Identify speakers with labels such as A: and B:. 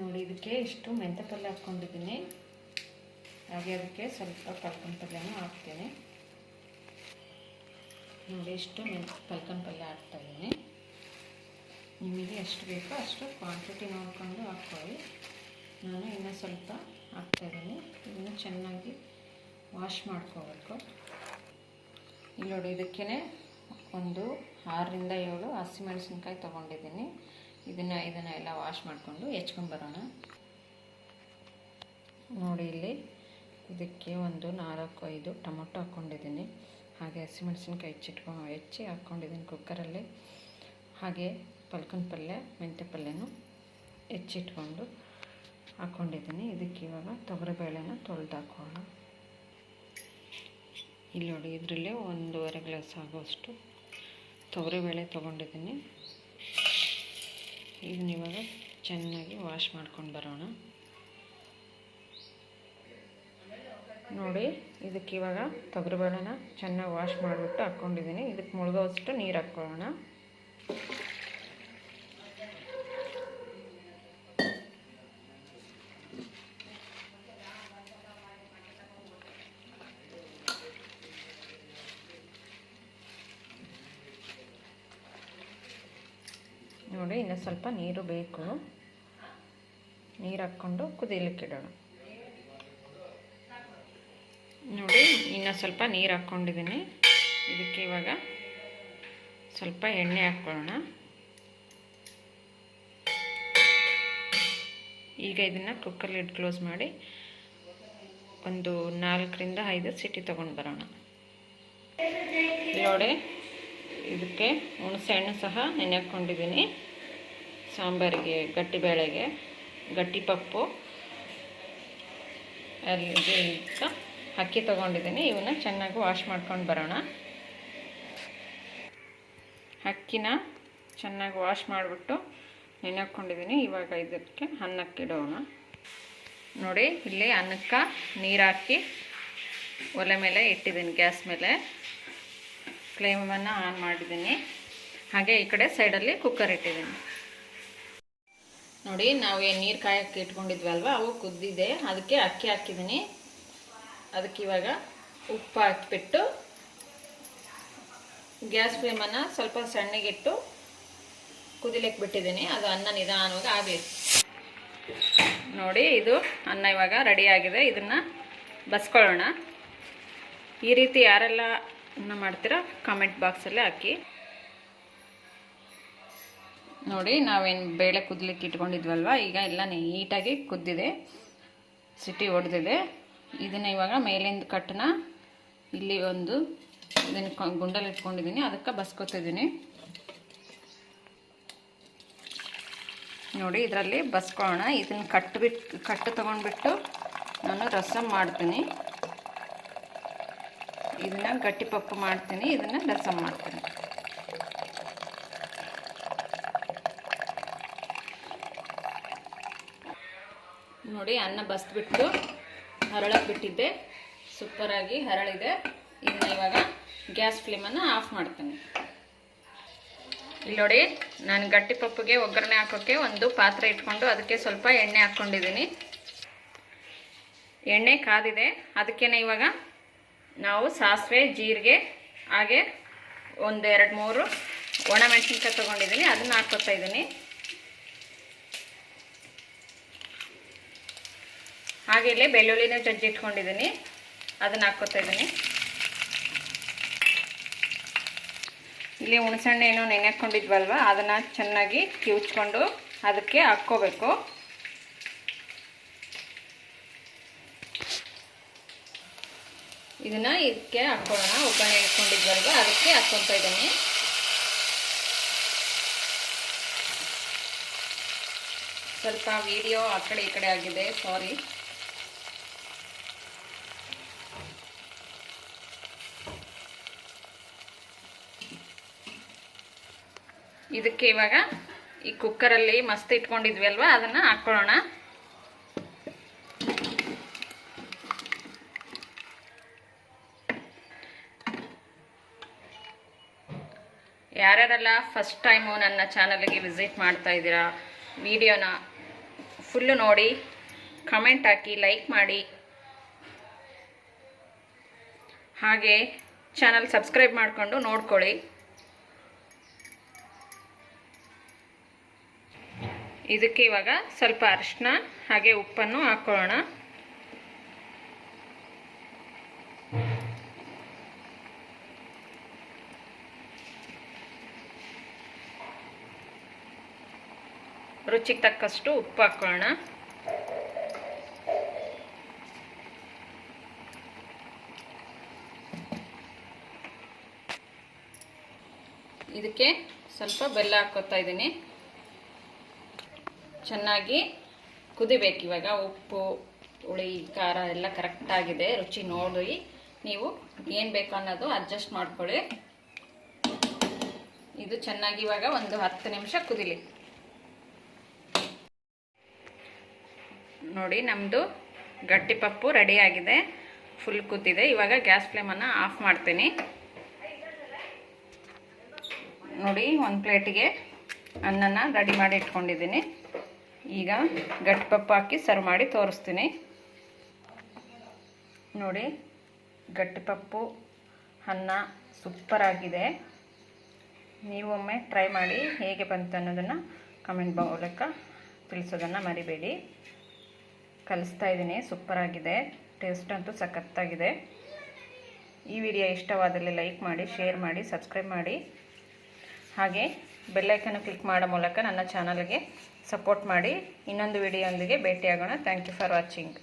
A: ನೋಡಿ, ಇದಕ್ಕೆ ಇಷ್ಟು ಮೆಂತ್ಯ ಪಲ್ಯ ಹಾಕ್ಕೊಂಡಿದ್ದೀನಿ. ಹಾಗೆ ಅದಕ್ಕೆ ಸ್ವಲ್ಪ ಪಲ್ಕನ್ ಪಲ್ಯನೂ ಹಾಕ್ತೀನಿ. ನೋಡಿ ಇಷ್ಟು ಮೆಂತ್, ಪಲ್ಕನ್ ಪಲ್ಯ ಹಾಕ್ತಾಯಿದ್ದೀನಿ ನಿಮಗೆ ಎಷ್ಟು ಬೇಕೋ ಅಷ್ಟು ಕ್ವಾಂಟಿಟಿ ನೋಡಿಕೊಂಡು ಹಾಕ್ಕೊಳ್ಳಿ. ನಾನು ಇನ್ನೂ ಸ್ವಲ್ಪ ಹಾಕ್ತಾಯಿದ್ದೀನಿ ಇದನ್ನು ಚೆನ್ನಾಗಿ ವಾಶ್ ಮಾಡ್ಕೋಬೇಕು. ಇಲ್ಲಿ ನೋಡಿ ಇದಕ್ಕೇ ಒಂದು ಆರರಿಂದ ಏಳು ಹಸಿಮೆಣಸಿನ್ಕಾಯಿ ತೊಗೊಂಡಿದ್ದೀನಿ. ಇದನ್ನು ಇದನ್ನು ಎಲ್ಲ ವಾಶ್ ಮಾಡಿಕೊಂಡು ಹೆಚ್ಕೊಂಬರೋಣ ನೋಡಿ ಇಲ್ಲಿ ಇದಕ್ಕೆ ಒಂದು ನಾಲ್ಕು, ಐದು ಟೊಮೊಟೊ ಹಾಕ್ಕೊಂಡಿದ್ದೀನಿ. ಹಾಗೆ ಹಸಿಮೆಣಸಿನ್ಕಾಯಿ ಹೆಚ್ಚಿಟ್ಕೊಂಡು ಹೆಚ್ಚಿ ಹಾಕ್ಕೊಂಡಿದ್ದೀನಿ ಕುಕ್ಕರಲ್ಲಿ ಹಾಗೆ ಪಲ್ಕನ ಪಲ್ಯ, ಮೆಂತ್ಯ ಪಲ್ಯನೂ ಹೆಚ್ಚಿಟ್ಕೊಂಡು ಹಾಕ್ಕೊಂಡಿದ್ದೀನಿ. ಇದಕ್ಕೆ ಇವಾಗ ತೊಗರಿಬೇಳೆನ ತೊಳೆದು ಹಾಕೋಣ. ಇಲ್ಲಿ ನೋಡಿ, ಇದರಲ್ಲೇ ಒಂದೂವರೆ ಗ್ಲಾಸ್ ಆಗೋಷ್ಟು ತೊಗರಿಬೇಳೆ ತೊಗೊಂಡಿದ್ದೀನಿ. ಇದನ್ನ ಇವಾಗ ಚೆನ್ನಾಗಿ ವಾಶ್ ಮಾಡ್ಕೊಂಡು ಬರೋಣ. ನೋಡಿ, ಇದಕ್ಕೆ ಇವಾಗ ತೊಗರಿಬೇಳೆನ ಚೆನ್ನಾಗಿ ವಾಶ್ ಮಾಡಿಬಿಟ್ಟು ಹಾಕ್ಕೊಂಡಿದ್ದೀನಿ ಇದಕ್ಕೆ ಮುಳುಗೋವಷ್ಟು ನೀರು ಹಾಕ್ಕೊಳ್ಳೋಣ. ನೋಡಿ ಇನ್ನು ಸ್ವಲ್ಪ ನೀರು ಬೇಕು. ನೀರು ಹಾಕ್ಕೊಂಡು ಕುದಿಲಿಕ್ಕೆ ಇಡೋಣ. ನೋಡಿ, ಇನ್ನು ಸ್ವಲ್ಪ ನೀರು ಹಾಕ್ಕೊಂಡಿದ್ದೀನಿ. ಇದಕ್ಕೆ ಇವಾಗ ಸ್ವಲ್ಪ ಎಣ್ಣೆ ಹಾಕ್ಕೊಳ್ಳೋಣ. ಈಗ ಇದನ್ನು ಕುಕ್ಕರ್ ಲಿಡ್ ಕ್ಲೋಸ್ ಮಾಡಿ ಒಂದು ನಾಲ್ಕರಿಂದ ಐದು ಸಿಟಿ ತೊಗೊಂಡು ಬರೋಣ. ನೋಡಿ, ಇದಕ್ಕೆ ಹುಣಸೆ ಹಣ್ಣು ಸಹ ನೆನೆ ಹಾಕ್ಕೊಂಡಿದ್ದೀನಿ. ಸಾಂಬಾರಿಗೆ ಗಟ್ಟಿ ಬೇಳೆಗೆ, ಗಟ್ಟಿ ಪಪ್ಪು ಅಲ್ಲಿಗೆ ಅಕ್ಕಿ ತೊಗೊಂಡಿದ್ದೀನಿ, ಇವನ್ನ ಚೆನ್ನಾಗಿ ವಾಶ್ ಮಾಡ್ಕೊಂಡು ಬರೋಣ. ಅಕ್ಕಿನ ಚೆನ್ನಾಗಿ ವಾಶ್ ಮಾಡಿಬಿಟ್ಟು ನೆನೆಕೊಂಡಿದ್ದೀನಿ ಇವಾಗ ಇದಕ್ಕೆ ಅನ್ನಕ್ಕಿಡೋಣ ನೋಡಿ, ಇಲ್ಲಿ ಅನ್ನಕ್ಕೆ ನೀರು ಹಾಕಿ ಒಲೆ ಮೇಲೆ ಇಟ್ಟಿದ್ದೀನಿ, ಗ್ಯಾಸ್ ಮೇಲೆ. ಫ್ಲೇಮನ್ನು ಆನ್ ಮಾಡಿದ್ದೀನಿ. ಹಾಗೆ ಈ ಕಡೆ ಸೈಡಲ್ಲಿ ಕುಕ್ಕರ್ ಇಟ್ಟಿದ್ದೀನಿ. ನೋಡಿ, ನಾವು ಏನು ನೀರು ಕಾಯಕ್ಕೆ ಇಟ್ಕೊಂಡಿದ್ವಲ್ವ? ಅವು ಕುದ್ದಿದೆ. ಅದಕ್ಕೆ ಅಕ್ಕಿ ಹಾಕಿದ್ದೀನಿ ಅದಕ್ಕೆ ಇವಾಗ ಉಪ್ಪು ಹಾಕಿಬಿಟ್ಟು ಗ್ಯಾಸ್ ಫ್ಲೇಮನ್ನು ಸ್ವಲ್ಪ ಸಣ್ಣಗಿಟ್ಟು ಕುದಿಲಿಕ್ಕೆ ಬಿಟ್ಟಿದ್ದೀನಿ ಅದು ಅನ್ನ ನಿಧಾನವಾಗಿ ಆಗಬೇಕು ನೋಡಿ, ಇದು ಅನ್ನ ಇವಾಗ ರೆಡಿಯಾಗಿದೆ ಇದನ್ನು ಬಸ್ಕೊಳ್ಳೋಣ. ಈ ರೀತಿ ಯಾರೆಲ್ಲ ಅನ್ನ ಮಾಡ್ತೀರಾ ಕಾಮೆಂಟ್ ಬಾಕ್ಸಲ್ಲೇ ಹಾಕಿ. ನೋಡಿ, ನಾವೇನು ಬೇಳೆ ಕುದಲಿಕ್ಕೆ ಇಟ್ಕೊಂಡಿದ್ವಲ್ವ? ಈಗ ಎಲ್ಲ ನೀಟಾಗಿ ಕುದ್ದಿದೆ. ಸಿಟಿ ಹೊಡೆದಿದೆ ಇದನ್ನು ಇವಾಗ ಮೇಲಿಂದ ಕಟ್ಟನ ಇಲ್ಲಿ ಒಂದು ಇದನ್ನು ಗುಂಡಲ್ಲಿ ಇಟ್ಕೊಂಡಿದ್ದೀನಿ ಅದಕ್ಕೆ ಬಸ್ಕೊತಿದ್ದೀನಿ ನೋಡಿ, ಇದರಲ್ಲಿ ಬಸ್ಕೊಳ್ಳೋಣ ಇದನ್ನು ಕಟ್ಬಿಟ್ಟು ಕಟ್ಟು ತೊಗೊಂಡ್ಬಿಟ್ಟು ನಾನು ರಸಮ್ ಮಾಡ್ತೀನಿ. ಇದನ್ನು ಗಟ್ಟಿ ಪಪ್ಪು ಮಾಡ್ತೀನಿ. ಇದನ್ನು ರಸಮ್ ಮಾಡ್ತೀನಿ. ನೋಡಿ ಅನ್ನ ಬಸ್ಬಿಟ್ಟು ಹರಳಕ್ಕೆ ಬಿಟ್ಟಿದ್ದೆ. ಸೂಪರಾಗಿ ಹರಳಿದೆ. ಇದನ್ನ ಇವಾಗ ಗ್ಯಾಸ್ ಫ್ಲೇಮನ್ನು ಆಫ್ ಮಾಡ್ತೀನಿ. ಇಲ್ಲಿ ನೋಡಿ, ನಾನು ಗಟ್ಟಿ ಪಪ್ಪುಗೆ ಒಗ್ಗರಣೆ ಹಾಕೋಕ್ಕೆ ಒಂದು ಪಾತ್ರೆ ಇಟ್ಕೊಂಡು ಅದಕ್ಕೆ ಸ್ವಲ್ಪ ಎಣ್ಣೆ ಹಾಕ್ಕೊಂಡಿದ್ದೀನಿ. ಎಣ್ಣೆ ಕಾದಿದೆ. ಅದಕ್ಕೇನೆ ಇವಾಗ ನಾವು ಸಾಸಿವೆ, ಜೀರಿಗೆ, ಹಾಗೆ ಒಂದೆರಡು ಮೂರು ಮೂರು ಒಣಮೆಣಸಿನ್ಕಾಯಿ ತೊಗೊಂಡಿದ್ದೀನಿ. ಅದನ್ನು ಹಾಕ್ಕೊತಾ ಇದ್ದೀನಿ. ಹಾಗೆ ಇಲ್ಲಿ ಬೆಳ್ಳುಳ್ಳಿನ ಜಜ್ಜಿ ಇಟ್ಕೊಂಡಿದ್ದೀನಿ ಅದನ್ನು ಹಾಕ್ಕೋತಾ ಇದ್ದೀನಿ. ಇಲ್ಲಿ ಹುಣಸೆಹಣ್ಣು ಏನೋ ನೆನೆ ಹಾಕ್ಕೊಂಡಿದ್ವಲ್ವ? ಅದನ್ನು ಚೆನ್ನಾಗಿ ಕಿವುಚ್ಕೊಂಡು ಅದಕ್ಕೆ ಹಾಕ್ಕೋಬೇಕು. ಇದನ್ನು ಇದಕ್ಕೆ ಹಾಕ್ಕೊಳ್ಳೋಣ. ಒಗ್ಗರಣೆ ಇಟ್ಕೊಂಡಿದ್ವಲ್ವ? ಅದಕ್ಕೆ ಹಾಕ್ಕೊತಾ ಇದ್ದೀನಿ. ಸ್ವಲ್ಪ ವಿಡಿಯೋ ಆ ಕಡೆ ಈ ಕಡೆ ಆಗಿದೆ. ಸಾರಿ ಇದಕ್ಕೆ ಇವಾಗ ಈ ಕುಕ್ಕರಲ್ಲಿ ಮಸ್ತ್ ಇಟ್ಕೊಂಡಿದ್ವಿ ಅಲ್ವಾ? ಅದನ್ನು ಹಾಕ್ಕೊಳ್ಳೋಣ ಯಾರ್ಯಾರೆಲ್ಲ ಫಸ್ಟ್ ಟೈಮು ನನ್ನ ಚಾನಲ್ಗೆ ವಿಸಿಟ್ ಮಾಡ್ತಾ ಇದ್ದೀರಾ ವಿಡಿಯೋನ
B: ಫುಲ್ಲು ನೋಡಿ ಕಮೆಂಟ್ ಹಾಕಿ ಲೈಕ್ ಮಾಡಿ. ಹಾಗೆ ಚಾನಲ್ ಸಬ್ಸ್ಕ್ರೈಬ್ ಮಾಡಿಕೊಂಡು ನೋಡ್ಕೊಳ್ಳಿ. ಇದಕ್ಕೆ ಇವಾಗ ಸ್ವಲ್ಪ ಅರಿಶಿನ ಹಾಗೆ ಉಪ್ಪನ್ನು ಹಾಕೊಳ್ಳೋಣ. ರುಚಿಗೆ ತಕ್ಕಷ್ಟು ಉಪ್ಪು ಹಾಕೊಳ್ಳೋಣ. ಇದಕ್ಕೆ ಸ್ವಲ್ಪ ಬೆಲ್ಲ ಹಾಕೋತಾ ಇದ್ದೀನಿ. ಚೆನ್ನಾಗಿ ಕುದಿಬೇಕು. ಇವಾಗ ಉಪ್ಪು, ಹುಳಿ, ಖಾರ ಎಲ್ಲ ಕರೆಕ್ಟಾಗಿದೆ ರುಚಿ ನೋಡಿ ನೀವು ಏನು ಬೇಕು ಅನ್ನೋದು ಅಡ್ಜಸ್ಟ್ ಮಾಡ್ಕೊಳ್ಳಿ. ಇದು ಚೆನ್ನಾಗಿ ಇವಾಗ ಒಂದು ಹತ್ತು ನಿಮಿಷ ಕುದಿಲಿ. ನೋಡಿ ನಮ್ಮದು ಗಟ್ಟಿ ಪಪ್ಪು ರೆಡಿಯಾಗಿದೆ ಫುಲ್ ಕೂತಿದೆ ಇವಾಗ ಗ್ಯಾಸ್ ಫ್ಲೇಮನ್ನು ಆಫ್ ಮಾಡ್ತೀನಿ. ನೋಡಿ, ಒಂದು ಪ್ಲೇಟಿಗೆ ಅನ್ನನ ರೆಡಿ ಮಾಡಿ ಇಟ್ಕೊಂಡಿದ್ದೀನಿ. ಈಗ ಗಟ್ಟಿ ಪಪ್ಪು ಹಾಕಿ ಸರ್ವ್ ಮಾಡಿ ತೋರಿಸ್ತೀನಿ. ನೋಡಿ, ಗಟ್ಟಿ ಪಪ್ಪು, ಅನ್ನ ಸೂಪರ್ ಆಗಿದೆ. ನೀವೊಮ್ಮೆ ಟ್ರೈ ಮಾಡಿ ಹೇಗೆ ಬಂತು ಅನ್ನೋದನ್ನು ಕಮೆಂಟ್ ಮೂಲಕ ತಿಳಿಸೋದನ್ನು ಮರಿಬೇಡಿ. ಕಲಿಸ್ತಾ ಇದ್ದೀನಿ ಸೂಪರಾಗಿದೆ ಟೇಸ್ಟ್ ಅಂತೂ ಸಖತ್ತಾಗಿದೆ. ಈ ವಿಡಿಯೋ ಇಷ್ಟವಾದಲ್ಲಿ ಲೈಕ್ ಮಾಡಿ ಶೇರ್ ಮಾಡಿ ಸಬ್ಸ್ಕ್ರೈಬ್ ಮಾಡಿ. ಹಾಗೆ ಬೆಲ್ಲೈಕನ್ನು ಕ್ಲಿಕ್ ಮಾಡೋ ಮೂಲಕ ನನ್ನ ಚಾನಲ್ಗೆ ಸಪೋರ್ಟ್ ಮಾಡಿ ಇನ್ನೊಂದು ವಿಡಿಯೋಂದಿಗೆ ಭೇಟಿಯಾಗೋಣ. Thank you for watching